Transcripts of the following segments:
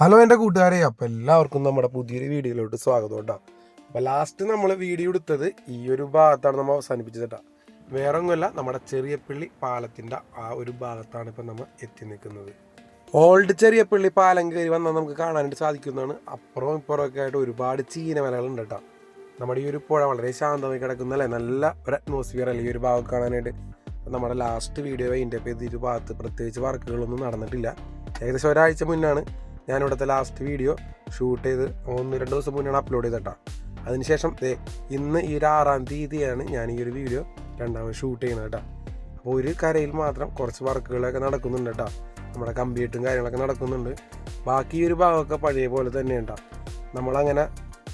Hello എന്റെ കൂട്ടുകാരെ അപ്പോൾ എല്ലാവർക്കും നമ്മുടെ പുതിയൊരു വീഡിയോയിലോട്ട് സ്വാഗതം കേട്ടോ. അപ്പോൾ ലാസ്റ്റ് നമ്മൾ വീഡിയോ എടുത്തത് ഈ ഒരു ഭാഗത്താണ് നമ്മൾ അവസാനിപ്പിച്ചത് കേട്ടോ. വേറെ ഒന്നുമല്ല നമ്മുടെ ചെറിയപ്പള്ളി പാലത്തിന്റെ ആ ഒരു ഭാഗത്താണ് ഇപ്പം നമ്മൾ എത്തി നിൽക്കുന്നത്. ഓൾഡ് ചെറിയപ്പള്ളി പാലം കയറി വന്നാൽ നമുക്ക് കാണാനായിട്ട് സാധിക്കുന്നതാണ്. അപ്പുറവും ഇപ്പുറവും ഒക്കെ ആയിട്ട് ഒരുപാട് ചീനമലകളുണ്ട് കേട്ടോ. നമ്മുടെ ഈ ഒരു പുഴ വളരെ ശാന്തമായി കിടക്കുന്ന അല്ലേ നല്ല ഒരു അറ്റ്മോസ്ഫിയർ അല്ലേ ഈ ഒരു ഭാഗം കാണാനായിട്ട്? നമ്മുടെ ലാസ്റ്റ് വീഡിയോ അതിന്റെ ഈ ഭാഗത്ത് പ്രത്യേകിച്ച് വർക്കുകളൊന്നും നടന്നിട്ടില്ല. ഏകദേശം ഒരാഴ്ച മുന്നാണ് ഞാൻ ഇവിടുത്തെ ലാസ്റ്റ് വീഡിയോ ഷൂട്ട് ചെയ്ത് ഒന്ന് രണ്ട് ദിവസം മുന്നാണ് അപ്ലോഡ് ചെയ്തിട്ടാ. അതിനുശേഷം ദേ ഇന്ന് ഈ ഒരു ആറാം തീയതിയാണ് ഞാൻ ഈ ഒരു വീഡിയോ രണ്ടാമത് ഷൂട്ട് ചെയ്യുന്നത് കേട്ടോ അപ്പോൾ ഒരു കരയിൽ മാത്രം കുറച്ച് വർക്കുകളൊക്കെ നടക്കുന്നുണ്ട് കേട്ടോ നമ്മുടെ കമ്പ്യൂട്ടറും കാര്യങ്ങളൊക്കെ നടക്കുന്നുണ്ട്. ബാക്കി ഈ ഒരു ഭാഗമൊക്കെ പഴയ പോലെ തന്നെ ഉണ്ടാ നമ്മളങ്ങനെ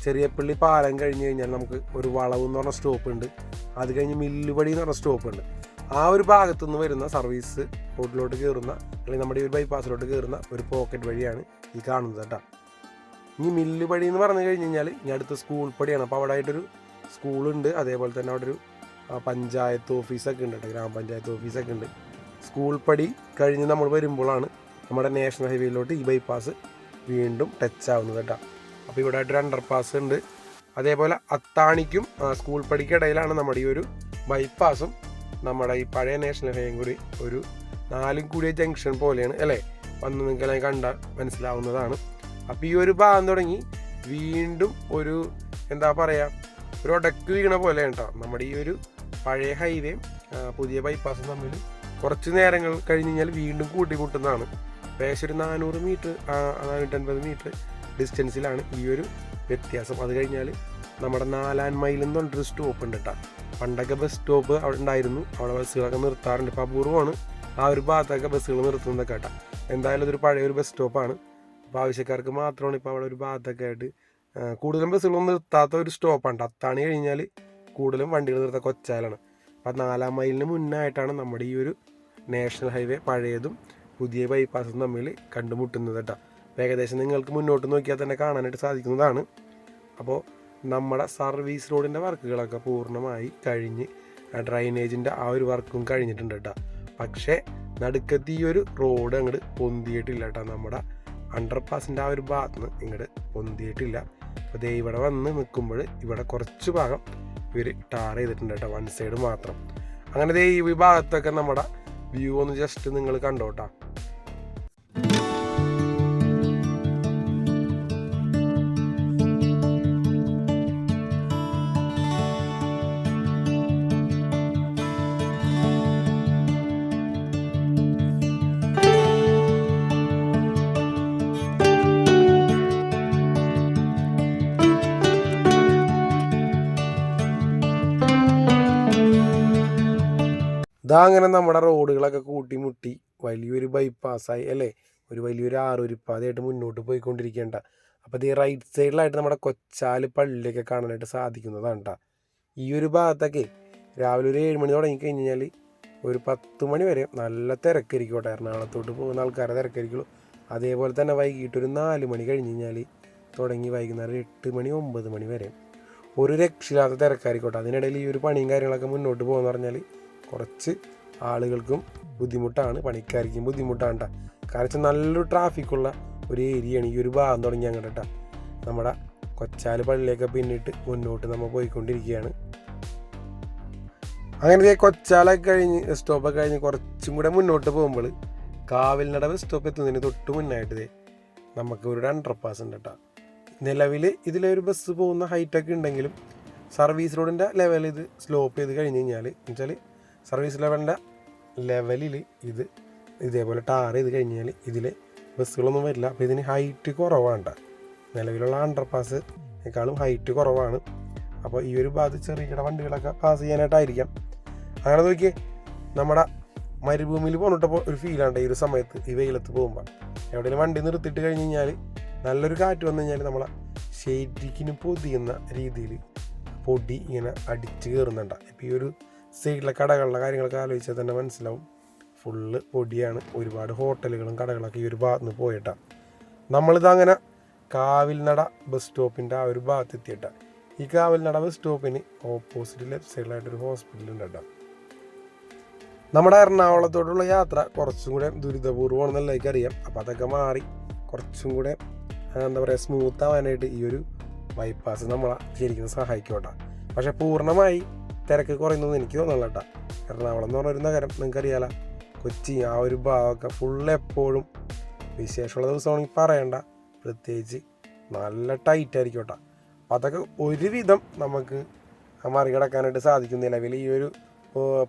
ചെറിയ പിള്ളി പാലം കഴിഞ്ഞ് കഴിഞ്ഞാൽ നമുക്ക് ഒരു വളവ് എന്ന് പറഞ്ഞ സ്റ്റോപ്പ് ഉണ്ട്. അത് കഴിഞ്ഞ് മില്ലുപടി എന്ന് പറഞ്ഞ സ്റ്റോപ്പ് ഉണ്ട്. ആ ഒരു ഭാഗത്തുനിന്ന് വരുന്ന സർവീസ് റോഡിലോട്ട് കയറുന്ന അല്ലെങ്കിൽ നമ്മുടെ ഈ ഒരു ബൈപ്പാസിലോട്ട് കയറുന്ന ഒരു പോക്കറ്റ് വഴിയാണ് ഈ കാണുന്നത് കേട്ടോ. ഇനി മില്ല് പടി എന്ന് പറഞ്ഞു കഴിഞ്ഞ് കഴിഞ്ഞാൽ ഇനി അടുത്ത സ്കൂൾ പടിയാണ് അപ്പോൾ അവിടെ ആയിട്ടൊരു സ്കൂളുണ്ട് അതേപോലെ തന്നെ അവിടെ ഒരു പഞ്ചായത്ത് ഓഫീസൊക്കെ ഉണ്ട് കേട്ടോ. ഗ്രാമപഞ്ചായത്ത് ഓഫീസൊക്കെ ഉണ്ട്. സ്കൂൾ പടി കഴിഞ്ഞ് നമ്മൾ വരുമ്പോഴാണ് നമ്മുടെ നാഷണൽ ഹൈവേയിലോട്ട് ഈ ബൈപ്പാസ് വീണ്ടും ടച്ച് ആവുന്നത് കേട്ടോ. അപ്പോൾ ഇവിടെ ആയിട്ടൊരു അണ്ടർ പാസ് ഉണ്ട്. അതേപോലെ അത്താണിക്കും സ്കൂൾ പടിക്കിടയിലാണ് നമ്മുടെ ഈ ഒരു ബൈപ്പാസും നമ്മുടെ ഈ പഴയ നാഷണൽ ഹൈവേയും കൂടി ഒരു നാലും കൂടിയ ജംഗ്ഷൻ പോലെയാണ് അല്ലേ? വന്ന് നിങ്ങൾ കണ്ട മനസ്സിലാവുന്നതാണ്. അപ്പോൾ ഈ ഒരു ഭാഗം തുടങ്ങി വീണ്ടും ഒരു എന്താ പറയുക ഒരു ഒടക്ക് വീണ പോലെ കേട്ടോ നമ്മുടെ ഈ ഒരു പഴയ ഹൈവേ പുതിയ ബൈപ്പാസും തമ്മിൽ കുറച്ച് നേരങ്ങൾ കഴിഞ്ഞ് കഴിഞ്ഞാൽ വീണ്ടും കൂട്ടിമുട്ടുന്നതാണ്. ഏകദേശം ഒരു നാനൂറ് മീറ്റർ നാനൂറ്റൻപത് മീറ്റർ ഡിസ്റ്റൻസിലാണ് ഈ ഒരു വ്യത്യാസം. അത് കഴിഞ്ഞാൽ നമ്മുടെ നാലാൻ മൈലിൽ പറഞ്ഞൊരു സ്റ്റോപ്പ് ഉണ്ട് കേട്ടോ പണ്ടൊക്കെ ബസ് സ്റ്റോപ്പ് അവിടെ ഉണ്ടായിരുന്നു. അവിടെ ബസ്സുകളൊക്കെ നിർത്താറുണ്ട്. ഇപ്പോൾ അപൂർവമാണ്. ആ ഒരു ഭാഗത്തൊക്കെ ബസ്സുകൾ നിർത്തുന്നതൊക്കെ കേട്ടോ. എന്തായാലും ഇതൊരു പഴയ ഒരു ബസ് സ്റ്റോപ്പാണ് അപ്പോൾ ആവശ്യക്കാർക്ക് മാത്രമാണ് ഇപ്പോൾ അവിടെ ഒരു ഭാഗത്തൊക്കെ ആയിട്ട് കൂടുതലും ബസ്സുകളൊന്നും നിർത്താത്ത ഒരു സ്റ്റോപ്പാണ് അത്താണി കഴിഞ്ഞാൽ കൂടുതലും വണ്ടികൾ നിർത്ത കൊച്ചാലാണ്. ആ നാലാം മൈലിന് മുന്നായിട്ടാണ് നമ്മുടെ ഈ ഒരു നാഷണൽ ഹൈവേ പഴയതും പുതിയ ബൈപ്പാസും തമ്മിൽ കണ്ടുമുട്ടുന്നത് കേട്ടോ അപ്പോൾ ഏകദേശം നിങ്ങൾക്ക് മുന്നോട്ട് നോക്കിയാൽ തന്നെ കാണാനായിട്ട് സാധിക്കുന്നതാണ്. അപ്പോൾ നമ്മുടെ സർവീസ് റോഡിന്റെ വർക്കുകളൊക്കെ പൂർണമായി കഴിഞ്ഞ് ഡ്രൈനേജിന്റെ ആ ഒരു വർക്കും കഴിഞ്ഞിട്ടുണ്ട് കേട്ടോ പക്ഷേ നടുക്കത്ത് ഒരു റോഡ് അങ്ങോട്ട് പൊന്തിയിട്ടില്ല കേട്ടോ നമ്മുടെ അണ്ടർ പാസിന്റെ ആ ഒരു ഭാഗത്ത് നിന്ന് ഇങ്ങോട്ട് പൊന്തിയിട്ടില്ല. അപ്പോൾ ദേ ഇവിടെ വന്ന് നിൽക്കുമ്പോൾ ഇവിടെ കുറച്ച് ഭാഗം ഇവർ ടാർ ചെയ്തിട്ടുണ്ട് കേട്ടോ വൺ സൈഡ് മാത്രം. അങ്ങനെ ദേ ഈ ഭാഗത്തൊക്കെ നമ്മുടെ വ്യൂ ഒന്ന് ജസ്റ്റ് നിങ്ങൾ കണ്ടോട്ടാ അങ്ങനെ നമ്മുടെ റോഡുകളൊക്കെ കൂട്ടിമുട്ടി വലിയൊരു ബൈപ്പാസ്സായി അല്ലേ? ഒരു വലിയൊരു ആറൊരുപ്പാതയായിട്ട് മുന്നോട്ട് പോയിക്കൊണ്ടിരിക്കേണ്ട അപ്പോൾ ഇത് റൈറ്റ് സൈഡിലായിട്ട് നമ്മുടെ കൊച്ചാൽ പള്ളിയൊക്കെ കാണാനായിട്ട് സാധിക്കുന്നതാണ് ട്ടാ. ഈ ഒരു ഭാഗത്തൊക്കെ രാവിലെ ഒരു ഏഴ് മണി തുടങ്ങി കഴിഞ്ഞ് കഴിഞ്ഞാൽ ഒരു പത്ത് മണി വരെ നല്ല തിരക്കായിരിക്കും കേട്ടോ എറണാകുളത്തോട്ട് പോകുന്ന ആൾക്കാരെ തിരക്കായിരിക്കുള്ളൂ. അതേപോലെ തന്നെ വൈകിട്ട് ഒരു നാല് മണി കഴിഞ്ഞ് കഴിഞ്ഞാൽ തുടങ്ങി വൈകുന്നേരം എട്ട് മണി ഒമ്പത് മണി വരെ ഒരു രക്ഷയില്ലാത്ത തിരക്കായിരിക്കോട്ടെ അതിനിടയിൽ ഈ ഒരു പണിയും കാര്യങ്ങളൊക്കെ മുന്നോട്ട് പോകുമെന്ന് പറഞ്ഞാൽ കുറച്ച് ആളുകൾക്കും ബുദ്ധിമുട്ടാണ് പണിക്കാർക്കും ബുദ്ധിമുട്ടാണ് കേട്ടോ കാരണം വെച്ചാൽ നല്ലൊരു ട്രാഫിക്കുള്ള ഒരു ഏരിയയാണ് ഈ ഒരു ഭാഗം തുടങ്ങി അങ്ങോട്ട് കേട്ടോ നമ്മുടെ കൊച്ചാൽ പള്ളിയൊക്കെ പിന്നിട്ട് മുന്നോട്ട് നമ്മൾ പോയിക്കൊണ്ടിരിക്കുകയാണ് അങ്ങനെ കൊച്ചാലൊക്കെ കഴിഞ്ഞ് സ്റ്റോപ്പൊക്കെ കഴിഞ്ഞ് കുറച്ചും കൂടെ മുന്നോട്ട് പോകുമ്പോൾ കാവിൽനട ബസ് സ്റ്റോപ്പ് എത്തുന്നതിന് തൊട്ട് മുന്നായിട്ട് നമുക്ക് ഒരു അണ്ടർ പാസ് ഉണ്ട് കേട്ടോ നിലവിൽ ഇതിലൊരു ബസ് പോകുന്ന ഹൈറ്റൊക്കെ ഉണ്ടെങ്കിലും സർവീസ് റോഡിന്റെ ലെവൽ ഇത് സ്ലോപ്പ് ചെയ്ത് കഴിഞ്ഞ് കഴിഞ്ഞാൽ എന്നുവെച്ചാൽ സർവീസ് ലെവലിന്റെ ലെവലിൽ ഇത് ഇതേപോലെ ടാർ ചെയ്ത് കഴിഞ്ഞാൽ ഇതിൽ ബസ്സുകളൊന്നും വരില്ല. അപ്പോൾ ഇതിന് ഹൈറ്റ് കുറവാണ്. നിലവിലുള്ള അണ്ടർ പാസിനേക്കാളും ഹൈറ്റ് കുറവാണ്. അപ്പോൾ ഈ ഒരു ഭാഗത്ത് ചെറിയ വണ്ടികളൊക്കെ പാസ് ചെയ്യാനായിട്ടായിരിക്കാം. അങ്ങനെ നോക്കിയേ നമ്മുടെ മരുഭൂമിയിൽ പോന്നിട്ടപ്പോൾ ഒരു ഫീലാണ് ഈ ഒരു സമയത്ത് ഈ വെയിലത്ത് പോകുമ്പോൾ. എവിടെയെങ്കിലും വണ്ടി നിർത്തിയിട്ട് കഴിഞ്ഞ് കഴിഞ്ഞാൽ നല്ലൊരു കാറ്റ് വന്നു കഴിഞ്ഞാൽ നമ്മളെ ശരിക്കിന് പൊതിയുന്ന രീതിയിൽ പൊടി ഇങ്ങനെ അടിച്ച് കയറുന്നുണ്ട്. ഇപ്പോൾ ഈ ഒരു സൈഡിലെ കടകളുടെ കാര്യങ്ങളൊക്കെ ആലോചിച്ചാൽ തന്നെ മനസ്സിലാവും. ഫുള്ള് പൊടിയാണ്. ഒരുപാട് ഹോട്ടലുകളും കടകളൊക്കെ ഈ ഒരു ഭാഗത്ത് നിന്ന് പോയിട്ടാണ് നമ്മളിത് അങ്ങനെ കാവിൽനട ബസ് സ്റ്റോപ്പിന്റെ ആ ഒരു ഭാഗത്ത് എത്തിയിട്ട ഈ കാവിൽനട ബസ് സ്റ്റോപ്പിന് ഓപ്പോസിറ്റ് ലെഫ്റ്റ് സൈഡിലായിട്ടൊരു ഹോസ്പിറ്റൽ ഉണ്ട് കേട്ടോ. നമ്മുടെ എറണാകുളത്തോടുള്ള യാത്ര കുറച്ചും കൂടെ ദുരിതപൂർവമാണെന്നല്ല എനിക്കറിയാം. അപ്പോൾ അതൊക്കെ മാറി കുറച്ചും കൂടെ എന്താ പറയുക സ്മൂത്ത് ആവാനായിട്ട് ഈ ഒരു ബൈപ്പാസ് നമ്മളെ ശരിക്കും സഹായിക്കും കേട്ടോ. പക്ഷെ പൂർണമായി തിരക്ക് കുറയുന്നതെന്ന് എനിക്ക് തോന്നുന്നില്ല കേട്ടോ. എറണാകുളം എന്ന് പറഞ്ഞൊരു നഗരം നിങ്ങൾക്കറിയാലോ. കൊച്ചി ആ ഒരു ഭാഗമൊക്കെ ഫുള്ള് എപ്പോഴും വിശേഷമുള്ള ദിവസമാണെങ്കിൽ പറയണ്ട. പ്രത്യേകിച്ച് നല്ല ടൈറ്റ് ആയിരിക്കും കേട്ടോ. അപ്പം അതൊക്കെ ഒരുവിധം നമുക്ക് മറികടക്കാനായിട്ട് സാധിക്കും നിലവിൽ ഈ ഒരു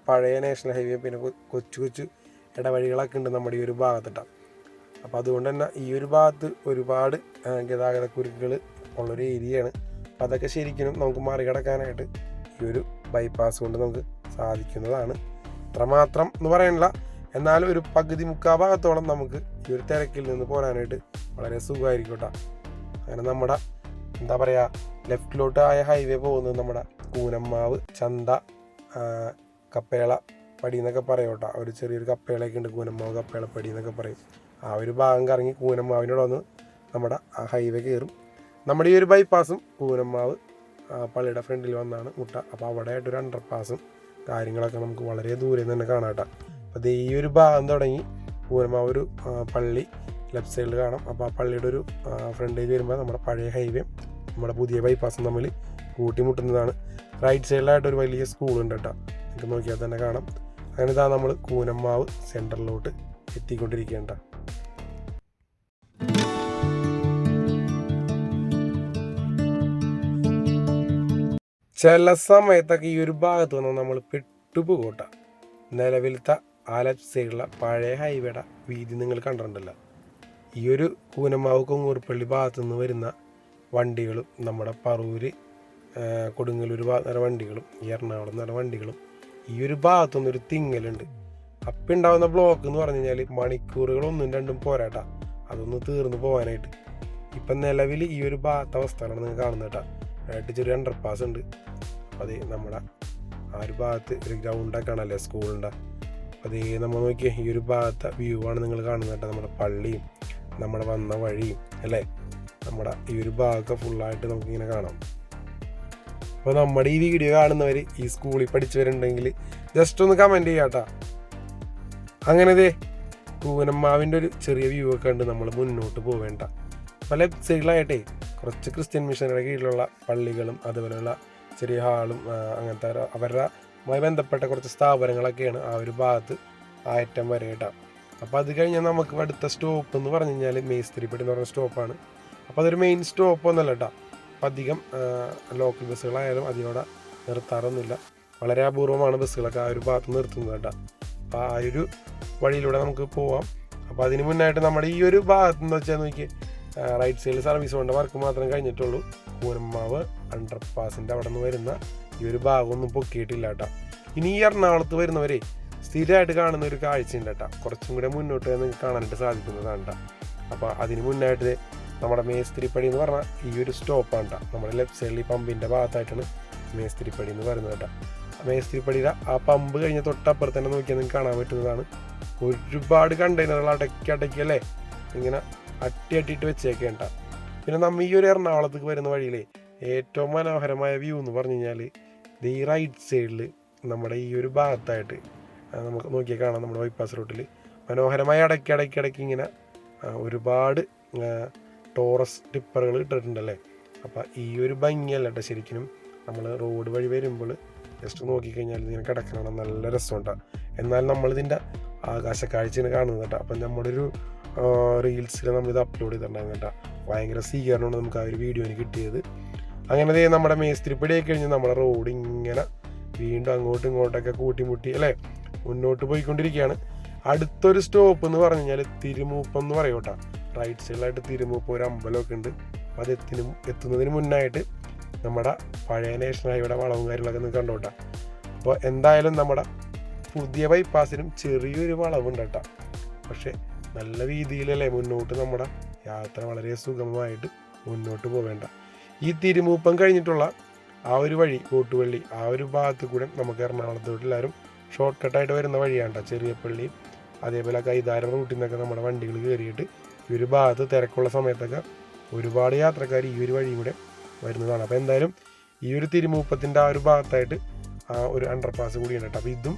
പഴയ നാഷണൽ ഹൈവേ പിന്നെ കൊച്ചു കൊച്ചു ഇടവഴികളൊക്കെ ഉണ്ട് നമ്മുടെ ഈ ഒരു ഭാഗത്തിട്ടാണ് അപ്പോൾ അതുകൊണ്ട് തന്നെ ഈ ഒരു ഭാഗത്ത് ഒരുപാട് ഗതാഗത കുരുക്കുകൾ ഉള്ളൊരു ഏരിയയാണ് അപ്പം അതൊക്കെ ശരിക്കും നമുക്ക് മറികടക്കാനായിട്ട് ഈ ഒരു ബൈപ്പാസ് കൊണ്ട് നമുക്ക് സാധിക്കുന്നതാണ്. അത്രമാത്രം എന്ന് പറയാനില്ല. എന്നാലും ഒരു പകുതി മുക്കാ ഭാഗത്തോളം നമുക്ക് ഈ ഒരു തിരക്കിൽ നിന്ന് പോരാനായിട്ട് വളരെ സുഖമായിരിക്കും കേട്ടോ അങ്ങനെ നമ്മുടെ എന്താ പറയുക ലെഫ്റ്റിലോട്ട് ആയ ഹൈവേ പോകുന്നത് നമ്മുടെ കൂനമ്മാവ് ചന്ത കപ്പേള പടി എന്നൊക്കെ പറയും കേട്ടോ. ഒരു ചെറിയൊരു കപ്പേളയൊക്കെ ഉണ്ട് കൂനമ്മാവ് കപ്പേള പടി എന്നൊക്കെ പറയും. ആ ഒരു ഭാഗം കറങ്ങി കൂനമ്മാവിനോട് വന്ന് നമ്മുടെ ആ ഹൈവേ കയറും. നമ്മുടെ ഈ ഒരു ബൈപ്പാസും കൂനമ്മാവ് പള്ളിയുടെ ഫ്രണ്ടിൽ വന്നാണ് മുട്ട. അപ്പോൾ അവിടെ ആയിട്ടൊരു അണ്ടർ പാസും കാര്യങ്ങളൊക്കെ നമുക്ക് വളരെ ദൂരെ നിന്ന് തന്നെ കാണാം കേട്ടോ. അപ്പോൾ ഈ ഒരു ഭാഗം തുടങ്ങി. പൂരമാവ് ഒരു പള്ളി ലെഫ്റ്റ് സൈഡിൽ കാണാം. അപ്പോൾ ആ പള്ളിയുടെ ഒരു ഫ്രണ്ടേജ് വരുമ്പോൾ നമ്മുടെ പഴയ ഹൈവേ നമ്മുടെ പുതിയ ബൈപ്പാസും തമ്മിൽ കൂട്ടിമുട്ടുന്നതാണ്. റൈറ്റ് സൈഡിലായിട്ട് ഒരു വലിയ സ്കൂളുണ്ട് കേട്ടോ. നിങ്ങൾക്ക് നോക്കിയാൽ തന്നെ കാണാം. അങ്ങനെ ഇതാ നമ്മൾ കൂനമ്മാവ് സെന്ററിലോട്ട് എത്തിക്കൊണ്ടിരിക്കേണ്ട ചില സമയത്തൊക്കെ ഈ ഒരു ഭാഗത്ത് വന്ന് നമ്മൾ പെട്ടുപോകോട്ട. നിലവിലത്തെ ആലപ്പ് സൈഡിലുള്ള പഴയ ഹൈവേയുടെ വീതി നിങ്ങൾ കണ്ടിട്ടുണ്ടല്ലോ. ഈ ഒരു കൂനമാവ് കൊങ്ങൂർപ്പള്ളി ഭാഗത്തു നിന്ന് വരുന്ന വണ്ടികളും നമ്മുടെ പറൂര് കൊടുങ്ങല്ലൂർ ഭാഗത്ത് നിന്ന് വണ്ടികളും ഈ എറണാകുളം നിറ വണ്ടികളും ഈ ഒരു ഭാഗത്തുനിന്ന് ഒരു തിങ്ങലുണ്ട്. അപ്പം ഉണ്ടാവുന്ന ബ്ലോക്ക് എന്ന് പറഞ്ഞു കഴിഞ്ഞാൽ മണിക്കൂറുകൾ ഒന്നും രണ്ടും പോരാട്ടാ. അതൊന്ന് തീർന്നു പോകാനായിട്ട് ഇപ്പം നിലവിൽ ഈ ഒരു ഭാഗത്തെ അവസ്ഥയാണ് നിങ്ങൾ കാണുന്നത് ആയിട്ട് ചെറിയ അണ്ടർ പാസ് ഉണ്ട്. അത് നമ്മുടെ ആ ഒരു ഭാഗത്ത് ഒരു ഗ്രൗണ്ടൊക്കെ ആണല്ലേ സ്കൂളിന്റെ അതേ നമ്മൾ നോക്കിയേ ഈ ഒരു ഭാഗത്തെ വ്യൂ ആണ് നിങ്ങൾ കാണുന്നത് കേട്ടോ. നമ്മുടെ പള്ളിയും നമ്മുടെ വന്ന വഴിയും അല്ലേ? നമ്മുടെ ഈ ഒരു ഭാഗമൊക്കെ ഫുള്ളായിട്ട് നമുക്കിങ്ങനെ കാണാം. അപ്പോൾ നമ്മുടെ ഈ വീഡിയോ കാണുന്നവർ ഈ സ്കൂളിൽ പഠിച്ചവരുണ്ടെങ്കിൽ ജസ്റ്റ് ഒന്ന് കമന്റ് ചെയ്യാം കേട്ടോ. അങ്ങനെ ദേ കൂനമ്മാവിന്റെ ഒരു ചെറിയ വ്യൂ ഒക്കെ ഉണ്ട് നമ്മൾ മുന്നോട്ട് പോവേണ്ട ലെഫ്റ്റ് സൈഡിലായിട്ടേ കുറച്ച് ക്രിസ്ത്യൻ മിഷനറി കീഴിലുള്ള പള്ളികളും അതുപോലെയുള്ള ചെറിയ ഹാളും അങ്ങനത്തെ അവരുടെ ബന്ധപ്പെട്ട കുറച്ച് സ്ഥാപനങ്ങളൊക്കെയാണ് ആ ഒരു ഭാഗത്ത് ആയറ്റം വരെ കേട്ടോ അപ്പോൾ അത് കഴിഞ്ഞാൽ നമുക്ക് അടുത്ത സ്റ്റോപ്പ് എന്ന് പറഞ്ഞു കഴിഞ്ഞാൽ മേസ്തിരിപ്പെട്ടി എന്ന് പറഞ്ഞ സ്റ്റോപ്പാണ്. അപ്പോൾ അതൊരു മെയിൻ സ്റ്റോപ്പ് ഒന്നല്ല കേട്ടോ. അധികം ലോക്കൽ ബസ്സുകളായാലും അതിനോട് നിർത്താറൊന്നുമില്ല. വളരെ അപൂർവമാണ് ബസ്സുകളൊക്കെ ആ ഒരു ഭാഗത്ത് നിർത്തുന്നത് കേട്ടോ. അപ്പോൾ ആ ഒരു വഴിയിലൂടെ നമുക്ക് പോവാം. അപ്പോൾ അതിന് മുന്നായിട്ട് നമ്മുടെ ഈ ഒരു ഭാഗത്ത് എന്ന് വെച്ചാൽ നോക്കി റൈറ്റ് സൈഡിൽ സർവീസ് വേണ്ട വർക്ക് മാത്രം കഴിഞ്ഞിട്ടുള്ളൂ. കൂരമ്മാവ് അണ്ടർ പാസിന്റെ അവിടെ നിന്ന് വരുന്ന ഈ ഒരു ഭാഗമൊന്നും പൊക്കിയിട്ടില്ല കേട്ടോ ഇനി ഈ എറണാകുളത്ത് വരുന്നവരെ സ്ഥിരമായിട്ട് കാണുന്ന ഒരു കാഴ്ചയുണ്ട് കേട്ടോ കുറച്ചും കൂടെ മുന്നോട്ട് നിങ്ങൾക്ക് കാണാനായിട്ട് സാധിക്കുന്നതാണ് കേട്ടോ അപ്പോൾ അതിന് മുന്നായിട്ട് നമ്മുടെ മേസ്തിരിപ്പടി എന്ന് പറഞ്ഞാൽ ഈ ഒരു സ്റ്റോപ്പാണ് കേട്ടോ നമ്മുടെ ലെഫ്റ്റ് സൈഡിൽ പമ്പിന്റെ ഭാഗത്തായിട്ടാണ് മേസ്തിരിപ്പടി എന്ന് പറയുന്നത് കേട്ടോ മേസ്തിരിപ്പടിയുടെ ആ പമ്പ് കഴിഞ്ഞ തൊട്ടപ്പുറത്ത് തന്നെ നോക്കിയാൽ നിങ്ങൾക്ക് കാണാൻ പറ്റുന്നതാണ്. ഒരുപാട് കണ്ടെയ്നറുകൾ അടക്കി അടക്കി അല്ലേ? ഇങ്ങനെ അട്ടി അട്ടിയിട്ട് വെച്ചേക്കേണ്ട. പിന്നെ നമ്മ ഈ ഒരു എറണാകുളത്തേക്ക് വരുന്ന വഴിയിലെ ഏറ്റവും മനോഹരമായ വ്യൂ എന്ന് പറഞ്ഞു കഴിഞ്ഞാൽ ഈ റൈറ്റ് സൈഡിൽ നമ്മുടെ ഈ ഒരു ഭാഗത്തായിട്ട് നമുക്ക് നോക്കിയാൽ കാണാം നമ്മുടെ ബൈപ്പാസ് റൂട്ടിൽ മനോഹരമായ ഇടയ്ക്ക് ഇടയ്ക്ക് ഇടയ്ക്ക് ഇങ്ങനെ ഒരുപാട് ടോറസ് ടിപ്പറുകൾ ഇട്ടിട്ടുണ്ടല്ലേ? അപ്പോൾ ഈ ഒരു ഭംഗിയല്ല കേട്ടോ ശരിക്കും നമ്മൾ റോഡ് വഴി വരുമ്പോൾ ജസ്റ്റ് നോക്കിക്കഴിഞ്ഞാൽ ഇങ്ങനെ കിടക്കണം നല്ല രസമുണ്ടാകും എന്നാൽ നമ്മളിതിന്റെ ആകാശ കാഴ്ചയാണ് കാണുന്നത് കേട്ടോ അപ്പം നമ്മുടെ ഒരു റീൽസിൽ നമ്മളിത് അപ്ലോഡ് ചെയ്തിട്ടുണ്ടായിരുന്നു കേട്ടോ. ഭയങ്കര സ്വീകരണമാണ് നമുക്ക് ആ ഒരു വീഡിയോന് കിട്ടിയത്. അങ്ങനെ ദേ നമ്മുടെ മേസ്തിരിപ്പടി കഴിഞ്ഞ് നമ്മുടെ റോഡ് ഇങ്ങനെ വീണ്ടും അങ്ങോട്ടും ഇങ്ങോട്ടൊക്കെ കൂട്ടിമുട്ടി അല്ലേ? മുന്നോട്ട് പോയിക്കൊണ്ടിരിക്കുകയാണ്. അടുത്തൊരു സ്റ്റോപ്പ് എന്ന് പറഞ്ഞു കഴിഞ്ഞാൽ തിരുമൂപ്പം എന്ന് പറയും കേട്ടോ. റൈറ്റ് സൈഡിലായിട്ട് തിരുമൂപ്പം ഒരു അമ്പലമൊക്കെ ഉണ്ട്. അപ്പോൾ അത് എത്തിന് എത്തുന്നതിന് മുന്നായിട്ട് നമ്മുടെ പഴയ നാഷണൽ ഹൈവേയുടെ വളവും കാര്യങ്ങളൊക്കെ നിങ്ങൾക്ക് കണ്ടോട്ടാ അപ്പോൾ എന്തായാലും നമ്മുടെ പുതിയ ബൈപ്പാസിനും ചെറിയൊരു വളവുണ്ട് കേട്ടോ. പക്ഷേ നല്ല രീതിയിലല്ലേ മുന്നോട്ട് നമ്മുടെ യാത്ര വളരെ സുഗമമായിട്ട് മുന്നോട്ട് പോവേണ്ട. ഈ തിരുമൂപ്പം കഴിഞ്ഞിട്ടുള്ള ആ ഒരു വഴി കൂട്ടുവള്ളി ആ ഒരു ഭാഗത്ത് കൂടെ നമുക്ക് എറണാകുളത്തോട്ട് എല്ലാവരും ഷോർട്ട് കട്ടായിട്ട് വരുന്ന വഴിയാണ്. ചെറിയ പള്ളി അതേപോലെ കൈതാരം റൂട്ടിൽ നിന്നൊക്കെ നമ്മുടെ വണ്ടികൾ കയറിയിട്ട് ഈ ഒരു ഭാഗത്ത് തിരക്കുള്ള സമയത്തൊക്കെ ഒരുപാട് യാത്രക്കാർ ഈ ഒരു വഴി കൂടെ വരുന്നതാണ്. അപ്പോൾ എന്തായാലും ഈ ഒരു തിരുമൂപ്പത്തിന്റെ ആ ഒരു ഭാഗത്തായിട്ട് ആ ഒരു അണ്ടർ പാസ് കൂടിയുണ്ട് കേട്ടോ. അപ്പോൾ ഇതും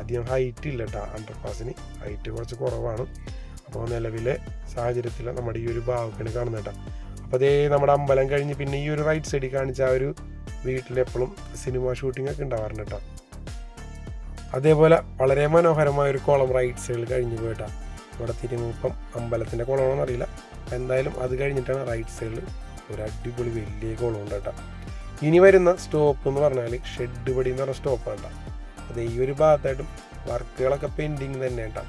അധികം ഹൈറ്റ് ഇല്ല കേട്ടോ. അണ്ടർ പാസിന് ഹൈറ്റ് കുറച്ച് കുറവാണ്. അപ്പോൾ നിലവിലെ സാഹചര്യത്തിൽ നമ്മുടെ ഈ ഒരു ഭാഗമാണ് കാണുന്നത് കേട്ടോ. അപ്പോൾ അതേ നമ്മുടെ അമ്പലം കഴിഞ്ഞ് പിന്നെ ഈ ഒരു റൈറ്റ് സൈഡിൽ കാണിച്ച ആ ഒരു വീട്ടിലെപ്പോഴും സിനിമ ഷൂട്ടിംഗ് ഒക്കെ ഉണ്ടാവാറുണ്ട് കേട്ടോ. അതേപോലെ വളരെ മനോഹരമായ ഒരു കുളം റൈറ്റ് സൈഡിൽ കഴിഞ്ഞു പോയിട്ടാ ഇവിടെ തിരുമുപ്പം അമ്പലത്തിന്റെ കുളമാണെന്ന് അറിയില്ല. എന്തായാലും അത് കഴിഞ്ഞിട്ടാണ് റൈറ്റ് സൈഡിൽ ഒരു അടിപൊളി വലിയ കുളം ഉണ്ട് കേട്ടോ. ഇനി വരുന്ന സ്റ്റോപ്പ് എന്ന് പറഞ്ഞാൽ ഷെഡ് പടി എന്ന് പറഞ്ഞ സ്റ്റോപ്പാണ് കേട്ടോ. അത് ഈ ഒരു ഭാഗത്തായിട്ടും വർക്കുകളൊക്കെ പെൻഡിങ് തന്നെ കേട്ടോ.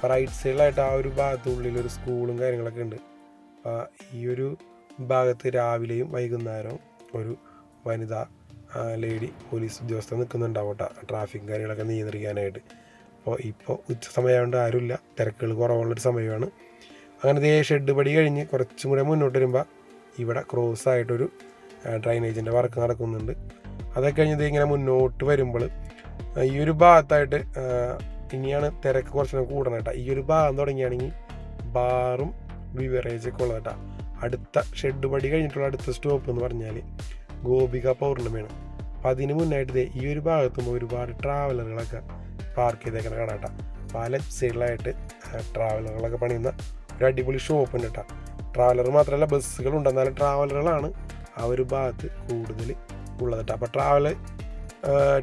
അപ്പോൾ റൈറ്റ് സൈഡിലായിട്ട് ആ ഒരു ഭാഗത്തുള്ളിൽ ഒരു സ്കൂളും കാര്യങ്ങളൊക്കെ ഉണ്ട്. അപ്പോൾ ഈ ഒരു ഭാഗത്ത് രാവിലെയും വൈകുന്നേരവും ഒരു വനിത ലേഡി പോലീസ് ഉദ്യോഗസ്ഥൻ നിൽക്കുന്നുണ്ടാവും കേട്ടോ. ട്രാഫിക് കാര്യങ്ങളൊക്കെ നിയന്ത്രിക്കാനായിട്ട്. അപ്പോൾ ഇപ്പോൾ ഉച്ച സമയമായതുകൊണ്ട് ആരുമില്ല. തിരക്കുകൾ കുറവുള്ളൊരു സമയമാണ്. അങ്ങനെ ദേ ഷെഡ് പടി കഴിഞ്ഞ് കുറച്ചും കൂടെ മുന്നോട്ട് വരുമ്പോൾ ഇവിടെ ക്രോസ് ആയിട്ടൊരു ഡ്രൈനേജിന്റെ വർക്ക് നടക്കുന്നുണ്ട്. അതൊക്കെ കഴിഞ്ഞ് ഇങ്ങനെ മുന്നോട്ട് വരുമ്പോൾ ഈ ഒരു ഭാഗത്തായിട്ട് ഇനിയാണ് തിരക്ക് കുറച്ചുകൂടെ കൂടണം കേട്ടോ. ഈ ഒരു ഭാഗം തുടങ്ങിയാണെങ്കിൽ ബാറും ബിവറേജ് ഒക്കെ ഉള്ളത് കേട്ടോ. അടുത്ത ഷെഡ് പടി കഴിഞ്ഞിട്ടുള്ള അടുത്ത സ്റ്റോപ്പ് എന്ന് പറഞ്ഞാൽ ഗോപിക പൗർണമിയാണ്. അപ്പം അതിന് മുന്നായിട്ട് ഈ ഒരു ഭാഗത്തും ഒരുപാട് ട്രാവലറുകളൊക്കെ പാർക്ക് ചെയ്തേക്കണ കാണാം കേട്ടോ. പല സൈഡിലായിട്ട് ട്രാവലറുകളൊക്കെ പണിയുന്ന ഒരു അടിപൊളി ഷോപ്പ് ഉണ്ട് കേട്ടോ. ട്രാവലർ മാത്രമല്ല ബസ്സുകളുണ്ട് എന്നാലും ട്രാവലറുകളാണ് ആ ഒരു ഭാഗത്ത് കൂടുതൽ ഉള്ളത് കേട്ടോ. അപ്പോൾ ട്രാവൽ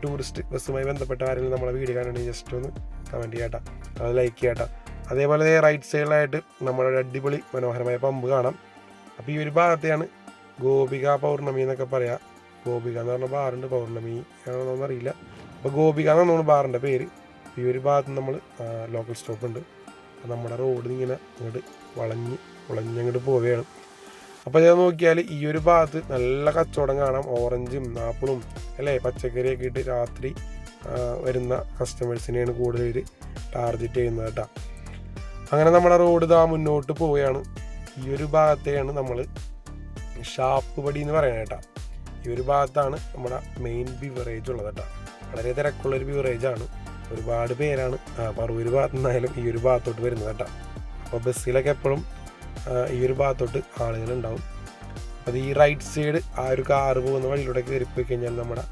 ടൂറിസ്റ്റ് ബസ്സുമായി ബന്ധപ്പെട്ട ആരെങ്കിലും നമ്മളെ വീഡിയോ കാണുകയാണെങ്കിൽ ജസ്റ്റ് ഒന്ന് കമന്റ് ചെയ്യട്ടെ. അത് ലൈക്ക് ചെയ്യട്ടെ. അതേപോലെ റൈറ്റ് സൈഡിലായിട്ട് നമ്മുടെ അടിപൊളി മനോഹരമായ പമ്പ് കാണാം. അപ്പോൾ ഈ ഒരു ഭാഗത്തെയാണ് ഗോപിക പൗർണമി എന്നൊക്കെ പറയാം. ഗോപിക എന്ന് പറഞ്ഞ ബാറുണ്ട് പൗർണമി ആണോന്ന് അറിയില്ല. അപ്പോൾ ഗോപിക എന്നാണ് പറഞ്ഞ ബാറിന്റെ പേര്. ഈ ഒരു ഭാഗത്ത് നമ്മൾ ലോക്കൽ സ്റ്റോപ്പ് ഉണ്ട്. നമ്മുടെ റോഡ് ഇങ്ങനെ ഇങ്ങോട്ട് വളഞ്ഞ് വളഞ്ഞങ്ങോട്ട് പോവുകയാണ്. അപ്പോൾ ഞാൻ നോക്കിയാൽ ഈ ഒരു ഭാഗത്ത് നല്ല കച്ചവടം കാണാം. ഓറഞ്ചും ആപ്പിളും അല്ലേ? പച്ചക്കറിയൊക്കെ ഇട്ട് രാത്രി വരുന്ന കസ്റ്റമേഴ്സിനെയാണ് കൂടുതൽ ടാർഗറ്റ് ചെയ്യുന്നത് കേട്ടോ അങ്ങനെ നമ്മുടെ റോഡ് ഇതാ മുന്നോട്ട് പോവുകയാണ്. ഈ ഒരു ഭാഗത്തെയാണ് നമ്മൾ ഷാപ്പ് പടി എന്ന് പറയുന്നത് കേട്ടോ ഈ ഒരു ഭാഗത്താണ് നമ്മുടെ മെയിൻ ബിവറേജ് ഉള്ളത് കേട്ടോ വളരെ തിരക്കുള്ളൊരു ബിവറേജ് ആണ്. ഒരുപാട് പേരാണ് പറവൂർ ഭാഗത്തു നിന്നായാലും ഈ ഒരു ഭാഗത്തോട്ട് വരുന്നത് കേട്ടോ അപ്പോൾ ബസ്സിലൊക്കെ എപ്പോഴും ഈ ഒരു ഭാഗത്തോട്ട് ആളുകളുണ്ടാവും. അത് ഈ റൈറ്റ് സൈഡ് ആ ഒരു കാറ് പോകുന്ന വഴിയിലൂടെ കയറിപ്പോയി കഴിഞ്ഞാൽ നമ്മുടെ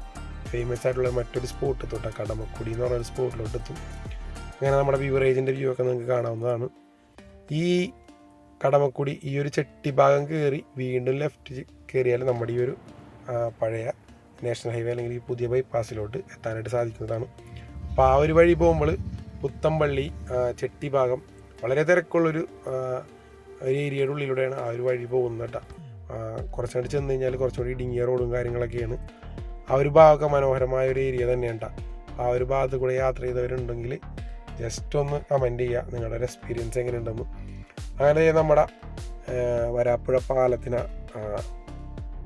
ഫേമസ് ആയിട്ടുള്ള മറ്റൊരു സ്പോട്ട് തൊട്ടാ കടമക്കുടി എന്ന് പറയുന്ന സ്പോട്ടിലോട്ട് എത്തും. അങ്ങനെ നമ്മുടെ ബീവറേജിന്റെ വ്യൂ ഒക്കെ നിങ്ങൾക്ക് കാണാവുന്നതാണ്. ഈ കടമക്കുടി ഈ ഒരു ചെട്ടി ഭാഗം കയറി വീണ്ടും ലെഫ്റ്റ് കയറിയാൽ നമ്മുടെ ഈ ഒരു പഴയ നാഷണൽ ഹൈവേ അല്ലെങ്കിൽ ഈ പുതിയ ബൈപ്പാസിലോട്ട് എത്താനായിട്ട് സാധിക്കുന്നതാണ്. അപ്പോൾ ആ ഒരു വഴി പോകുമ്പോൾ പുത്തമ്പള്ളി ചെട്ടി ഭാഗം വളരെ തിരക്കുള്ളൊരു ഒരു ഏരിയയുടെ ഉള്ളിലൂടെയാണ് ആ ഒരു വഴി പോകുന്നത് കേട്ടോ. കുറച്ചുകൂടി ചെന്ന് കഴിഞ്ഞാൽ കുറച്ചുകൂടി ഇടുങ്ങിയ റോഡും കാര്യങ്ങളൊക്കെയാണ്. ആ ഒരു ഭാഗമൊക്കെ മനോഹരമായ ഒരു ഏരിയ തന്നെയാണ് ആ ഒരു ഭാഗത്ത് കൂടെ യാത്ര ചെയ്തവരുണ്ടെങ്കിൽ ജസ്റ്റ് ഒന്ന് കമന്റ് ചെയ്യുക നിങ്ങളുടെ ഒരു എക്സ്പീരിയൻസ് എങ്ങനെയുണ്ടെന്ന്. അങ്ങനെ നമ്മുടെ വരാപ്പുഴ പാലത്തിന്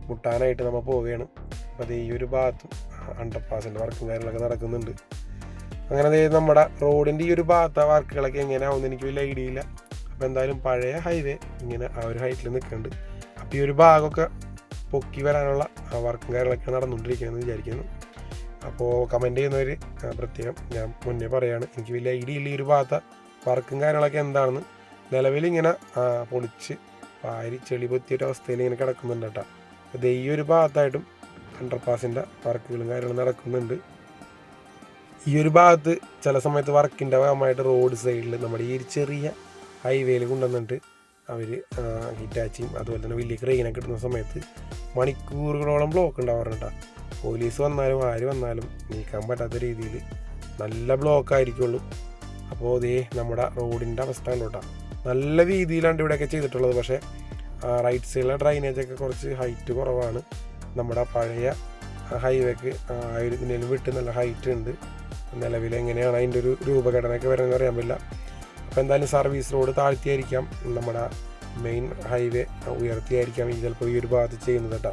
മുട്ടാനായിട്ട് നമ്മൾ പോവുകയാണ്. അപ്പോൾ ഈ ഒരു ഭാഗത്തും അണ്ടർ പാസിന്റെ വർക്കും കാര്യങ്ങളൊക്കെ നടക്കുന്നുണ്ട്. അങ്ങനെ ദേ നമ്മുടെ റോഡിന്റെ ഈ ഒരു ഭാഗത്തെ വർക്കുകളൊക്കെ എങ്ങനെയാവുമെന്ന് എനിക്ക് വലിയ ഐഡിയ ഇല്ല. അപ്പോൾ എന്തായാലും പഴയ ഹൈവേ ഇങ്ങനെ ആ ഒരു ഹൈറ്റിൽ നിൽക്കുന്നുണ്ട് അപ്പോൾ ഈ ഒരു ഭാഗമൊക്കെ പൊക്കി വരാനുള്ള വർക്കും കാര്യങ്ങളൊക്കെ നടന്നുകൊണ്ടിരിക്കുകയെന്ന് വിചാരിക്കുന്നു. അപ്പോൾ കമന്റ് ചെയ്യുന്നവർ പ്രത്യേകം ഞാൻ മുന്നേ പറയാണ് എനിക്ക് വലിയ ഐഡിയ ഇല്ല ഒരു ഭാഗത്തെ വർക്കും കാര്യങ്ങളൊക്കെ എന്താണെന്ന്. നിലവിൽ ഇങ്ങനെ പൊളിച്ച് പാരി ചെളി പൊത്തിയൊരു അവസ്ഥയിൽ ഇങ്ങനെ കിടക്കുന്നുണ്ട് കേട്ടോ. അപ്പോൾ ഈ ഒരു ഭാഗത്തായിട്ടും അണ്ടർപാസിന്റെ വർക്കുകളും കാര്യങ്ങളും നടക്കുന്നുണ്ട്. ഈ ഒരു ഭാഗത്ത് ചില സമയത്ത് വർക്കിന്റെ ഭാഗമായിട്ട് റോഡ് സൈഡിൽ നമ്മുടെ ഈ ഒരു ചെറിയ ഹൈവേയിൽ കൊണ്ടുവന്നിട്ട് അവർ ഹിറ്റാച്ചിയും അതുപോലെ തന്നെ വലിയ ക്രെയിനൊക്കെ കിട്ടുന്ന സമയത്ത് മണിക്കൂറുകളോളം ബ്ലോക്ക് ഉണ്ടാവാറുണ്ട് പോലീസ് വന്നാലും ആര് വന്നാലും നീക്കാൻ പറ്റാത്ത രീതിയിൽ നല്ല ബ്ലോക്ക് ആയിരിക്കുള്ളൂ. അപ്പോൾ ഇതേ നമ്മുടെ റോഡിന്റെ അവസ്ഥ ഉണ്ട് നല്ല രീതിയിലാണ് ഇവിടെയൊക്കെ ചെയ്തിട്ടുള്ളത്. പക്ഷേ റൈറ്റ് സൈഡിലെ ഡ്രൈനേജൊക്കെ കുറച്ച് ഹൈറ്റ് കുറവാണ്. നമ്മുടെ പഴയ ഹൈവേക്ക് ആയിരത്തിനും വിട്ട് നല്ല ഹൈറ്റ് ഉണ്ട്. നിലവിൽ എങ്ങനെയാണ് അതിന്റെ ഒരു രൂപഘടനയൊക്കെ വരുന്നതെന്ന് അറിയാൻ പറ്റില്ല. അപ്പോൾ എന്തായാലും സർവീസ് റോഡ് താഴ്ത്തിയായിരിക്കാം. നമ്മുടെ മെയിൻ ഹൈവേ ഉയർത്തിയായിരിക്കാം ഈ ചിലപ്പോൾ ഈ ഒരു ഭാഗത്ത് ചെയ്യുന്നത് കേട്ടോ.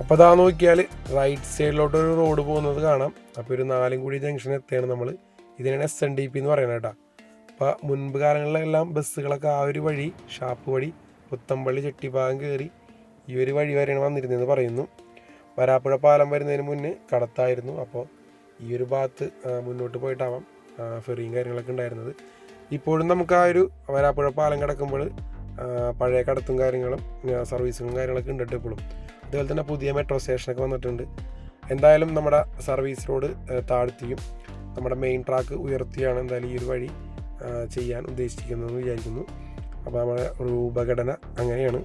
അപ്പോൾ അതാ നോക്കിയാൽ റൈറ്റ് സൈഡിലോട്ട് ഒരു റോഡ് പോകുന്നത് കാണാം. അപ്പോൾ ഒരു നാലും കൂടി ജംഗ്ഷൻ എത്തുകയാണ് നമ്മൾ. ഇതിനാണ് എസ് എൻ ഡി പി എന്ന് പറയുന്നത് കേട്ടോ. അപ്പോൾ മുൻപ് കാലങ്ങളിലെല്ലാം ബസ്സുകളൊക്കെ ആ ഒരു വഴി ഷാപ്പ് വഴി പുത്തമ്പള്ളി ചെട്ടിഭാഗം കയറി ഈ ഒരു വഴി വരെയാണ് വന്നിരുന്നതെന്ന് പറയുന്നു. വരാപ്പുഴ പാലം വരുന്നതിന് മുന്നേ കടത്തായിരുന്നു. അപ്പോൾ ഈ ഒരു ഭാഗത്ത് മുന്നോട്ട് പോയിട്ടാവാം. ഫെറിയും കാര്യങ്ങളൊക്കെ ഉണ്ടായിരുന്നത്. ഇപ്പോഴും നമുക്ക് ആ ഒരു വരാപ്പുഴ പാലം കിടക്കുമ്പോൾ പഴയ കടത്തും കാര്യങ്ങളും സർവീസുകളും കാര്യങ്ങളൊക്കെ ഉണ്ട് ഇപ്പോഴും. അതുപോലെ തന്നെ പുതിയ മെട്രോ സ്റ്റേഷനൊക്കെ വന്നിട്ടുണ്ട്. എന്തായാലും നമ്മുടെ സർവീസ് റോഡ് താഴ്ത്തിയും നമ്മുടെ മെയിൻ ട്രാക്ക് ഉയർത്തിയാണ് എന്തായാലും ഈ ഒരു വഴി ചെയ്യാൻ ഉദ്ദേശിക്കുന്നതെന്ന് വിചാരിക്കുന്നു. അപ്പോൾ നമ്മുടെ രൂപഘടന അങ്ങനെയാണ്.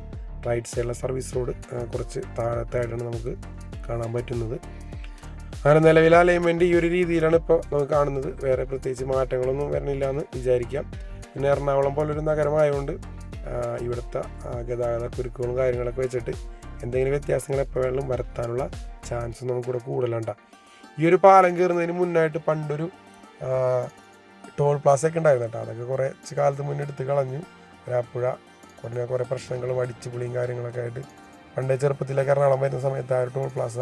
റൈറ്റ് സൈഡിലെ സർവീസ് റോഡ് കുറച്ച് താഴത്തായിട്ടാണ് നമുക്ക് കാണാൻ പറ്റുന്നത്. അങ്ങനെ നിലവിലെ അലൈൻമെന്റ് ഈ ഒരു രീതിയിലാണ് ഇപ്പോൾ നമുക്ക് കാണുന്നത്. വേറെ പ്രത്യേകിച്ച് മാറ്റങ്ങളൊന്നും വരണില്ല എന്ന് വിചാരിക്കാം. പിന്നെ എറണാകുളം പോലൊരു നഗരമായതുകൊണ്ട് ഇവിടുത്തെ ഗതാഗത കുരുക്കുകളും കാര്യങ്ങളൊക്കെ വെച്ചിട്ട് എന്തെങ്കിലും വ്യത്യാസങ്ങൾ എപ്പോൾ വേണമെങ്കിലും വരുത്താനുള്ള ചാൻസ് നമുക്കിവിടെ കൂടുതലുണ്ട. ഈ ഒരു പാലം കയറുന്നതിന് മുന്നായിട്ട് പണ്ടൊരു ടോൾ പ്ലാസ് ഒക്കെ ഉണ്ടായിരുന്നു കേട്ടോ. അതൊക്കെ കുറേ കാലത്ത് മുന്നേ എടുത്ത് കളഞ്ഞു. ഒരാപ്പുഴ കുറേ കുറേ പ്രശ്നങ്ങളും അടിച്ചുപൊളിയും കാര്യങ്ങളൊക്കെ ആയിട്ട് പണ്ടേ ചെറുപ്പത്തിലേക്ക് എറണാകുളം വരുന്ന സമയത്ത് ആ ഒരു ടോൾ പ്ലാസ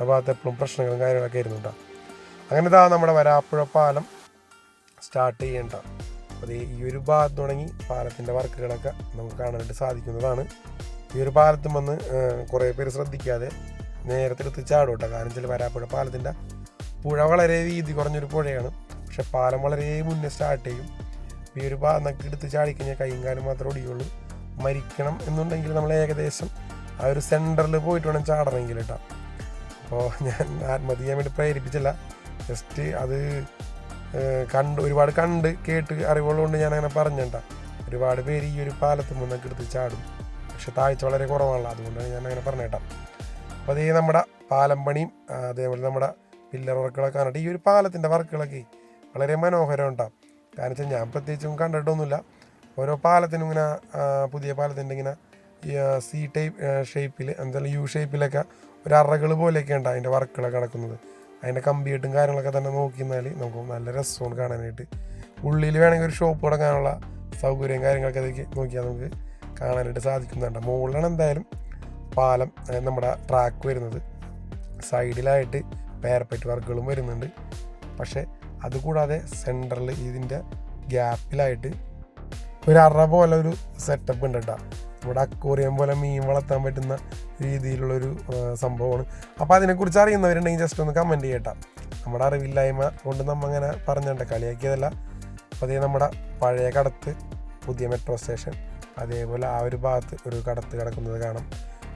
ആ ഭാഗത്ത് എപ്പോഴും പ്രശ്നങ്ങളും കാര്യങ്ങളൊക്കെ ആയിരുന്നു അങ്ങനെ ഇതാ നമ്മുടെ വരാപ്പുഴ പാലം സ്റ്റാർട്ട് ചെയ്യേണ്ട. അപ്പോൾ ഈ ഒരു ഭാഗത്ത് തുടങ്ങി പാലത്തിന്റെ വർക്കുകളൊക്കെ നമുക്ക് കാണാനായിട്ട് സാധിക്കുന്നതാണ്. ഈ ഒരു പാലത്തും വന്ന് കുറേ പേര് ശ്രദ്ധിക്കാതെ നേരത്തെ എടുത്ത് ചാടും കേട്ടോ കാരണം ചില വരാപ്പുഴ പാലത്തിന്റെ പുഴ വളരെ വീതി കുറഞ്ഞൊരു പുഴയാണ്. പക്ഷെ പാലം വളരെ മുന്നേ സ്റ്റാർട്ട് ചെയ്യും. ഈ ഒരു ഭാഗത്തൊക്കെ എടുത്ത് ചാടിക്കഴിഞ്ഞാൽ കൈയും കാലം മാത്രമേ ഒടിയുള്ളൂ മരിക്കണം എന്നുണ്ടെങ്കിൽ നമ്മൾ ഏകദേശം ആ ഒരു സെന്ററിൽ പോയിട്ട് വേണം ചാടണമെങ്കിൽ കേട്ടോ അപ്പോൾ ഞാൻ ആത്മഹത്യ ചെയ്യാൻ വേണ്ടി പ്രേരിപ്പിച്ചില്ല. ജസ്റ്റ് അത് കണ്ട് ഒരുപാട് കണ്ട് കേട്ട് അറിവുള്ളതുകൊണ്ട് ഞാൻ അങ്ങനെ പറഞ്ഞേണ്ട ഒരുപാട് പേര് ഈ ഒരു പാലത്ത് മുന്നൊക്കെ എടുത്ത് ചാടും. പക്ഷെ താഴ്ച വളരെ കുറവാണല്ലോ അതുകൊണ്ടാണ് ഞാൻ അങ്ങനെ പറഞ്ഞേട്ടാ. അപ്പോൾ അതേ നമ്മുടെ പാലം പണിയും അതേപോലെ നമ്മുടെ പില്ലർ വർക്കുകളൊക്കെ കണ്ടിട്ട് ഈ ഒരു പാലത്തിന്റെ വർക്കുകളൊക്കെ വളരെ മനോഹരം ഉണ്ടാവും കാരണം വെച്ചാൽ ഞാൻ പ്രത്യേകിച്ചും കണ്ടിട്ടൊന്നുമില്ല. ഓരോ പാലത്തിനും ഇങ്ങനെ പുതിയ പാലത്തിന്റെ ഇങ്ങനെ സി ടൈപ്പ് ഷേപ്പിൽ എന്തായാലും യു ഷേപ്പിലൊക്കെ ഒരു അറകൾ പോലെയൊക്കെ ഉണ്ട് അതിന്റെ വർക്കുകളൊക്കെ നടക്കുന്നത്. അതിന്റെ കമ്പിയിട്ടും കാര്യങ്ങളൊക്കെ തന്നെ നോക്കി നിന്നാൽ നമുക്ക് നല്ല രസമാണ് കാണാനായിട്ട്. ഉള്ളിൽ വേണമെങ്കിൽ ഒരു ഷോപ്പ് തുടങ്ങാനുള്ള സൗകര്യം കാര്യങ്ങളൊക്കെ അതൊക്കെ നോക്കിയാൽ നമുക്ക് കാണാനായിട്ട് സാധിക്കുന്നുണ്ട്. മുകളിലാണ് എന്തായാലും പാലം നമ്മുടെ ട്രാക്ക് വരുന്നത്. സൈഡിലായിട്ട് പാരപ്പറ്റ് വർക്കുകളും വരുന്നുണ്ട്. പക്ഷേ അതുകൂടാതെ സെന്ററിൽ ഇതിന്റെ ഗ്യാപ്പിലായിട്ട് ഒരു അറ പോലെ ഒരു സെറ്റപ്പ് ഉണ്ട് കേട്ടോ ഇവിടെ അക്വോറിയം പോലെ മീൻ വളർത്താൻ പറ്റുന്ന രീതിയിലുള്ളൊരു സംഭവമാണ്. അപ്പോൾ അതിനെക്കുറിച്ച് അറിയുന്നവരുണ്ടെങ്കിൽ ജസ്റ്റ് ഒന്ന് കമന്റ് ചെയ്യട്ടോ. നമ്മുടെ അറിവില്ലായ്മ കൊണ്ട് നമ്മൾ അങ്ങനെ പറഞ്ഞിട്ടുണ്ട് കളിയാക്കിയതല്ല. അപ്പോൾ അതേ നമ്മുടെ പഴയ കടത്ത് പുതിയ മെട്രോ സ്റ്റേഷൻ അതേപോലെ ആ ഒരു ഭാഗത്ത് ഒരു കടത്ത് കിടക്കുന്നത് കാണാം.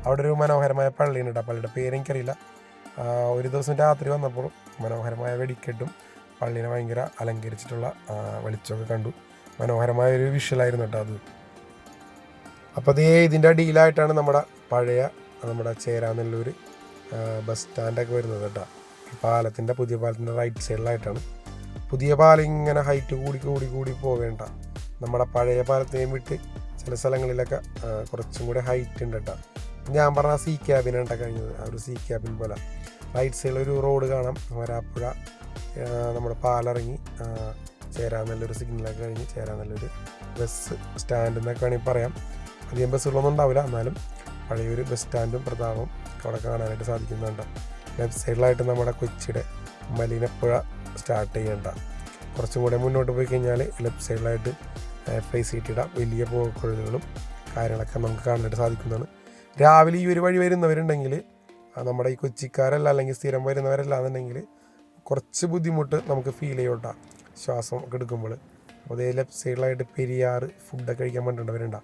അവിടെ ഒരു മനോഹരമായ പള്ളിയുണ്ട് കേട്ടോ പള്ളിയുടെ പേരെനിക്കറിയില്ല ഒരു ദിവസം രാത്രി വന്നപ്പോൾ മനോഹരമായ വെടിക്കെട്ടും പള്ളിനെ ഭയങ്കര അലങ്കരിച്ചിട്ടുള്ള വെളിച്ചമൊക്കെ കണ്ടു. മനോഹരമായ ഒരു വിഷ്വലായിരുന്നു കേട്ടോ അത്. അപ്പോൾ അതേ ഇതിന്റെ അടിയിലായിട്ടാണ് നമ്മുടെ പഴയ നമ്മുടെ ചേരാനെല്ലൂർ ബസ് സ്റ്റാൻഡൊക്കെ വരുന്നത് കേട്ടോ പാലത്തിന്റെ പുതിയ പാലത്തിന്റെ റൈറ്റ് സൈഡിലായിട്ടാണ് പുതിയ പാലം ഇങ്ങനെ ഹൈറ്റ് കൂടി കൂടി കൂടി പോവേണ്ട നമ്മുടെ പഴയ പാലത്തെയും വിട്ട് ചില സ്ഥലങ്ങളിലൊക്കെ കുറച്ചും കൂടി ഹൈറ്റ് ഉണ്ട് കേട്ടോ ഞാൻ പറഞ്ഞ സീ ക്യാബിനാണ് കേട്ടോ കഴിഞ്ഞത്. ആ ഒരു സീ ക്യാബിൻ പോലെ. റൈറ്റ് സൈഡിൽ ഒരു റോഡ് കാണാം. വരാപ്പുഴ നമ്മുടെ പാലിറങ്ങി ചേരാനല്ലൊരു സിഗ്നലൊക്കെ കഴിഞ്ഞ് ചേരാനല്ലൊരു ബസ് സ്റ്റാൻഡ് എന്നൊക്കെ വേണമെങ്കിൽ പറയാം. അധികം ബസ്സുകളൊന്നും ഉണ്ടാവില്ല. എന്നാലും പഴയൊരു ബസ് സ്റ്റാൻഡും പ്രതാപം അവിടെ കാണാനായിട്ട് സാധിക്കുന്നുണ്ട്. ലെഫ്റ്റ് സൈഡിലായിട്ട് നമ്മുടെ കൊച്ചിയുടെ മലിനപ്പുഴ സ്റ്റാർട്ട് ചെയ്യേണ്ട കുറച്ചും കൂടെ മുന്നോട്ട് പോയി കഴിഞ്ഞാൽ ലെഫ്റ്റ് സൈഡിലായിട്ട് എഫ് ഐ സി ടിയുടെ വലിയ പോക്കുഴലുകളും കാര്യങ്ങളൊക്കെ നമുക്ക് കാണാനായിട്ട് സാധിക്കുന്നതാണ്. രാവിലെ ഈ ഒരു വഴി വരുന്നവരുണ്ടെങ്കിൽ നമ്മുടെ ഈ കൊച്ചിക്കാരല്ല അല്ലെങ്കിൽ സ്ഥിരം വരുന്നവരല്ല എന്നുണ്ടെങ്കിൽ കുറച്ച് ബുദ്ധിമുട്ട് നമുക്ക് ഫീൽ ചെയ്യോട്ടാ ശ്വാസം ഒക്കെ എടുക്കുമ്പോൾ അപ്പോൾ അതേ ലെഫ്റ്റ് സൈഡിലായിട്ട് പെരിയാറ് ഫുഡൊക്കെ കഴിക്കാൻ വേണ്ടിയിട്ടുള്ളവരുണ്ടാ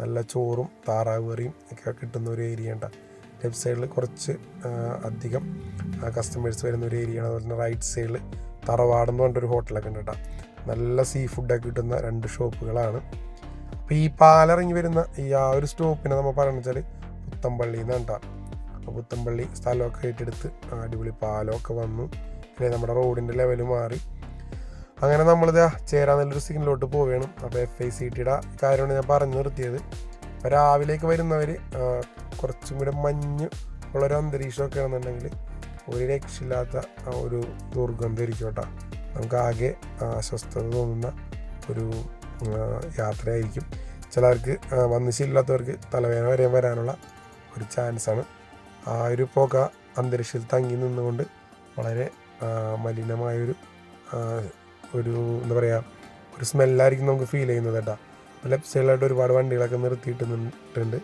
നല്ല ചോറും താറാവ് കറിയും ഒക്കെ കിട്ടുന്ന ഒരു ഏരിയ ഉണ്ടാ. ലെഫ്റ്റ് സൈഡിൽ കുറച്ച് അധികം കസ്റ്റമേഴ്സ് വരുന്ന ഒരു ഏരിയ അതുപോലെ തന്നെ റൈറ്റ് സൈഡിൽ തറവാടെന്ന് പറഞ്ഞൊരു ഹോട്ടലൊക്കെ ഉണ്ട്. കേട്ടോ നല്ല സീ ഫുഡൊക്കെ കിട്ടുന്ന രണ്ട് ഷോപ്പുകളാണ് അപ്പോൾ ഈ പാലിറങ്ങി വരുന്ന ഈ ആ ഒരു സ്റ്റോപ്പിനെ നമ്മൾ പറയുന്നത് വെച്ചാൽ പുത്തമ്പള്ളി എന്നാണ് കേട്ടോ അപ്പോൾ പുത്തമ്പള്ളി സ്ഥലമൊക്കെ ഏറ്റെടുത്ത് അടിപൊളി പാലമൊക്കെ വന്നു. പിന്നെ നമ്മുടെ റോഡിന്റെ ലെവൽ മാറി. അങ്ങനെ നമ്മളിത് ചേരാൻ നല്ലൊരു സിഗ്നലിലോട്ട് പോവുകയാണ്. അപ്പോൾ എഫ് ഐ സി ടിയുടെ കാര്യമാണ് ഞാൻ പറഞ്ഞു നിർത്തിയത്. അപ്പോൾ രാവിലേക്ക് വരുന്നവർ കുറച്ചും കൂടെ മഞ്ഞ് ഉള്ളൊരു അന്തരീക്ഷമൊക്കെ ആണെന്നുണ്ടെങ്കിൽ ഒരു രക്ഷയില്ലാത്ത ഒരു ദുർഗന്ധമായിരിക്കും കേട്ടോ. നമുക്ക് ആകെ അസ്വസ്ഥത തോന്നുന്ന ഒരു യാത്രയായിരിക്കും. ചിലർക്ക് വന്ന് ശീലില്ലാത്തവർക്ക് തലവേദന വരെ വരാനുള്ള ഒരു ചാൻസാണ് ആ ഒരു പുക അന്തരീക്ഷത്തിൽ തങ്ങി നിന്നുകൊണ്ട് വളരെ മലിനമായൊരു ഒരു എന്താ പറയുക ഒരു സ്മെല്ലായിരിക്കും നമുക്ക് ഫീൽ ചെയ്യുന്നത് കേട്ടോ. ലെഫ്റ്റ് സൈഡിലായിട്ട് ഒരുപാട് വണ്ടികളൊക്കെ നിർത്തിയിട്ടുണ്ട്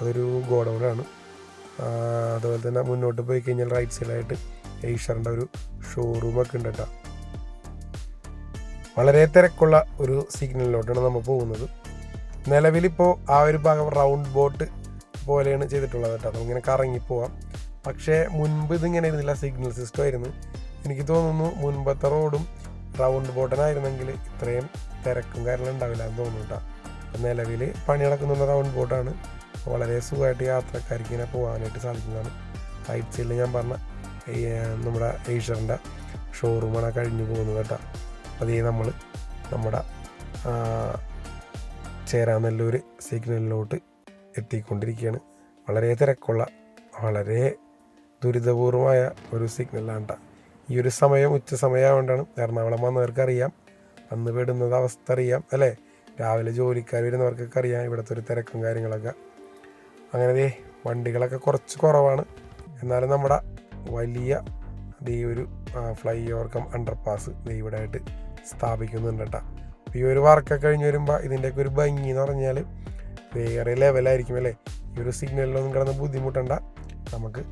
അതൊരു ഗോഡൗണാണ്. അതുപോലെ തന്നെ മുന്നോട്ട് പോയി കഴിഞ്ഞാൽ റൈറ്റ് സൈഡായിട്ട് ഏഷ്യറിന്റെ ഒരു ഷോറൂമൊക്കെ ഉണ്ട് കേട്ടോ. വളരെ തിരക്കുള്ള ഒരു സിഗ്നലിലോട്ടാണ് നമ്മൾ പോകുന്നത്. നിലവിലിപ്പോൾ ആ ഒരു ഭാഗം റൗണ്ട് ബോട്ട് പോലെയാണ് ചെയ്തിട്ടുള്ളത് കേട്ടോ. കറങ്ങി പോവാം. പക്ഷേ മുൻപ് ഇതിങ്ങനെ ഇരുന്നില്ല സിഗ്നൽ സിസ്റ്റം ആയിരുന്നു. എനിക്ക് തോന്നുന്നു മുൻപത്തെ റോഡും റൗണ്ട് ബോട്ടനായിരുന്നെങ്കിൽ ഇത്രയും തിരക്കും കാര്യങ്ങളും ഉണ്ടാവില്ല എന്ന് തോന്നുന്നു കേട്ടോ. നിലവിൽ പണി നടക്കുന്ന റൗണ്ട് ബോട്ടാണ്. വളരെ സുഖമായിട്ട് യാത്രക്കാർക്ക് ഇങ്ങനെ പോകാനായിട്ട് സാധിക്കുന്നതാണ്. റൈറ്റ് സൈഡിൽ ഞാൻ പറഞ്ഞ നമ്മുടെ ഏഷ്യറിന്റെ ഷോറൂമാണ് കഴിഞ്ഞു പോകുന്നത് കേട്ടോ. അതേ നമ്മൾ നമ്മുടെ ചേരാ ചേരാനെല്ലൂർ സിഗ്നലിലോട്ട് എത്തിക്കൊണ്ടിരിക്കുകയാണ്. വളരെ തിരക്കുള്ള വളരെ ദുരിതപൂർവമായ ഒരു സിഗ്നലാണ് ട്ടാ. ഈ ഒരു സമയം ഉച്ച സമയമാകൊണ്ടാണ് എറണാകുളം വന്നവർക്ക് അറിയാം. അന്ന് പെടുന്നത് അവസ്ഥ അറിയാം അല്ലേ? രാവിലെ ജോലിക്കാർ വരുന്നവർക്കൊക്കെ അറിയാം ഇവിടുത്തെ ഒരു തിരക്കും കാര്യങ്ങളൊക്കെ. അങ്ങനെ ദേ വണ്ടികളൊക്കെ കുറച്ച് കുറവാണ്. എന്നാലും നമ്മുടെ വലിയ ദേ ഒരു ഫ്ലൈ ഓവർ കം അണ്ടർപാസ് ദേ ഇവിടെ ആയിട്ട് സ്ഥാപിക്കുന്നുണ്ട് കേട്ടോ. ഈ ഒരു വർക്കൊക്കെ കഴിഞ്ഞ് വരുമ്പോൾ ഇതിന്റെയൊക്കെ ഒരു ഭംഗി എന്ന് പറഞ്ഞാൽ വേറെ ലെവലായിരിക്കും അല്ലേ? ഈ ഒരു സിഗ്നലിലൊന്നും കിടന്ന് ബുദ്ധിമുട്ടണ്ട. നമുക്ക്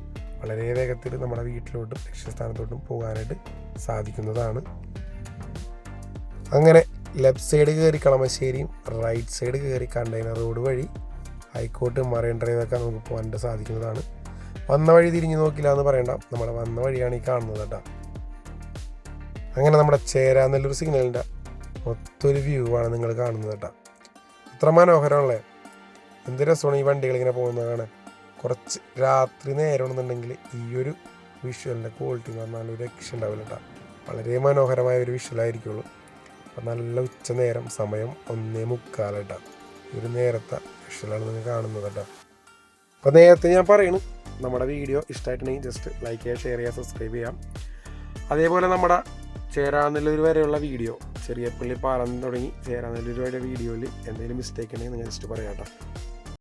വളരെ വേഗത്തിൽ നമ്മുടെ വീട്ടിലോട്ടും ലക്ഷ്യസ്ഥാനത്തോട്ടും പോകാനായിട്ട് സാധിക്കുന്നതാണ്. അങ്ങനെ ലെഫ്റ്റ് സൈഡ് കയറി കളമശ്ശേരിയും റൈറ്റ് സൈഡ് കയറി കണ്ടെയ്നർ റോഡ് വഴി ഹൈക്കോട്ട് മറൈൻ ഡ്രൈവൊക്കെ നമുക്ക് പോകാനായിട്ട് സാധിക്കുന്നതാണ്. വന്ന വഴി തിരിഞ്ഞു നോക്കില്ല എന്ന് പറയണ്ട. നമ്മുടെ വന്ന വഴിയാണ് ഈ കാണുന്നത് കേട്ടോ. അങ്ങനെ നമ്മുടെ ചേരാനല്ലൂർ സിഗ്നലിന്റെ മൊത്തൊരു വ്യൂ ആണ് നിങ്ങൾ കാണുന്നത് കേട്ടോ. ഇത്ര മനോഹരമാണല്ലേ? എന്ത് രസമാണ് ഈ വണ്ടികൾ ഇങ്ങനെ പോകുന്നത് കാണാൻ. കുറച്ച് രാത്രി നേരമാണെന്നുണ്ടെങ്കിൽ ഈ ഒരു വിഷ്വലിന്റെ ക്വാളിറ്റി എന്ന് പറഞ്ഞാൽ ഒരു രക്ഷ ഉണ്ടാവില്ല കേട്ടോ. വളരെ മനോഹരമായ ഒരു വിഷ്വലായിരിക്കുള്ളൂ അപ്പം നല്ല ഉച്ച നേരം സമയം ഒന്നേ മുക്കാലട്ടാ ഒരു നേരത്തെ വിഷ്വലാണ് നിങ്ങൾ കാണുന്നത് കേട്ടോ. അപ്പോൾ നേരത്തെ ഞാൻ പറയുന്നു നമ്മുടെ വീഡിയോ ഇഷ്ടമായിട്ടുണ്ടെങ്കിൽ ജസ്റ്റ് ലൈക്ക് ചെയ്യുക ഷെയർ ചെയ്യുക സബ്സ്ക്രൈബ് ചെയ്യാം അതേപോലെ നമ്മുടെ ചേരാനെല്ലൂർ വരെയുള്ള വീഡിയോ ചെറിയ പള്ളി പാലം തുടങ്ങി ചേരാനെല്ലൂർ വരെ വീഡിയോയിൽ എന്തെങ്കിലും മിസ്റ്റേക്ക് ഉണ്ടെങ്കിൽ നിങ്ങൾ ജസ്റ്റ് പറയാം കേട്ടോ.